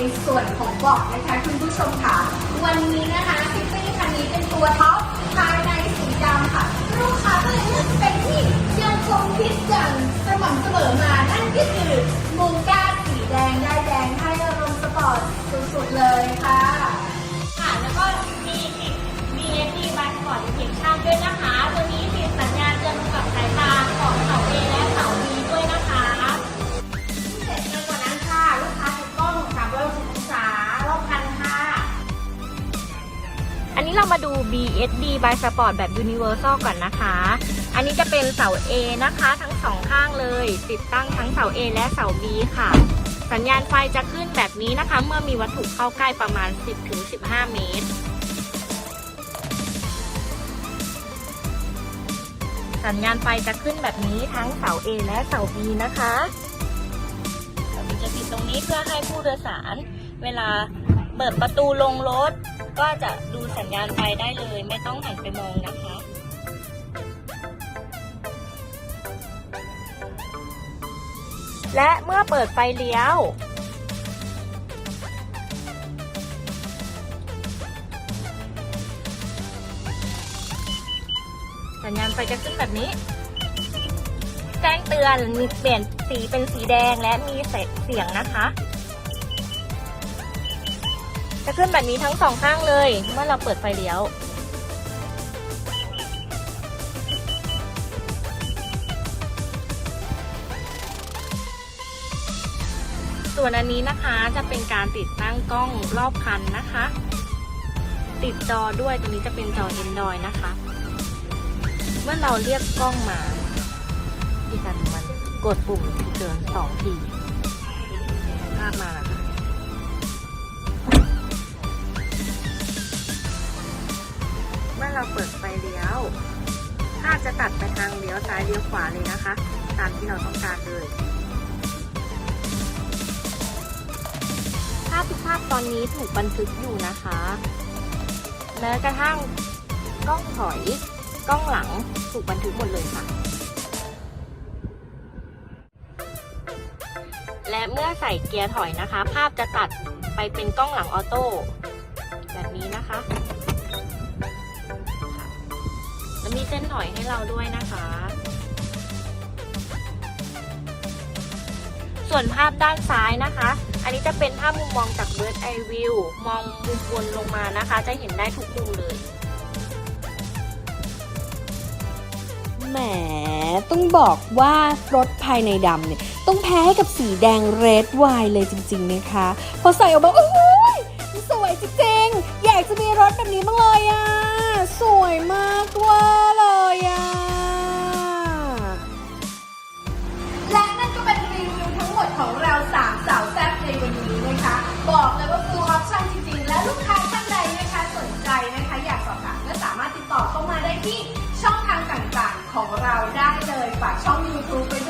ในส่วนของเบาะนะคะคุณผู้ชมค่ะ วันนี้นะคะซิปตี้คันนี้เป็นตัวท็อปภายในสีดำค่ะ ลูกค้าก็เลยเลือกเป็นที่ยังคงพิสอย่างสม่ำเสมอมา นั่นก็คือมูก้าสีแดงได้แดงให้อารมณ์สปอร์ตสุดๆเลยค่ะ เรามาดู BSD by Sport แบบ Universal ก่อนนะคะ อันนี้จะเป็นเสา A นะคะ ทั้งสองข้างเลย ติดตั้งทั้งเสา A และเสา B ค่ะ สัญญาณไฟจะขึ้นแบบนี้นะคะ เมื่อมีวัตถุเข้าใกล้ประมาณ 10-15 เมตร สัญญาณไฟจะขึ้นแบบนี้ทั้งเสา A และเสา B นะคะเสา B จะติดตรงนี้เพื่อให้ผู้โดยสาร เวลาเปิดประตูลงรถ ก็จะดูสัญญาณไฟได้เลย ไม่ต้องหันไปมองนะคะและเมื่อเปิดไฟเลี้ยว สัญญาณไฟจะขึ้นแบบนี้ แจ้งเตือนมีเปลี่ยนสีเป็นสีแดงและมีเสียงนะคะ จะขึ้นแบบนี้ทั้งสองข้างเลยเมื่อเราเปิดไฟเลี้ยว ส่วนอันนี้นะคะจะเป็นการติดตั้งกล้องรอบคันนะคะ ติดจอด้วยตัวนี้จะเป็นจอ Android นะคะ เมื่อเราเรียกกล้องมาที่กันมันกดปุ่มเกินสองทีภาพมา มื่อเราเปิดไฟเลี้ยวภาพจะตัดไปทางเลี้ยวซ้ายเลี้ยวขวาเลยนะคะ ตามที่เราต้องการเลย ภาพทุกภาพตอนนี้ถูกบันทึกอยู่นะคะแม้กระทั่งกล้องถอยกล้องหลังถูกบันทึกหมดเลยค่ะ และเมื่อใส่เกียร์ถอยนะคะ ภาพจะตัดไปเป็นกล้องหลังออโต้แบบนี้นะคะ แล้วมีเส้นถอยให้เราด้วยนะคะ ส่วนภาพด้านซ้ายนะคะ อันนี้จะเป็นภาพมุมมองจาก Bird Eye View มองมุมบนลงมานะคะ จะเห็นได้ทุกมุมเลยแหมต้องบอกว่ารถภายในดำเนี่ยต้องแพ้ให้กับสีแดงเรดไวน์เลยจริง ๆ นะคะ พอใส่ออกมาโอ้ยสวยจริงๆ อยากจะมีรถแบบนี้บ้างเลยอะ สวยมากว่า ที่ช่องทางต่างๆของเราได้เลยฝากช่อง YouTube ไปด้วย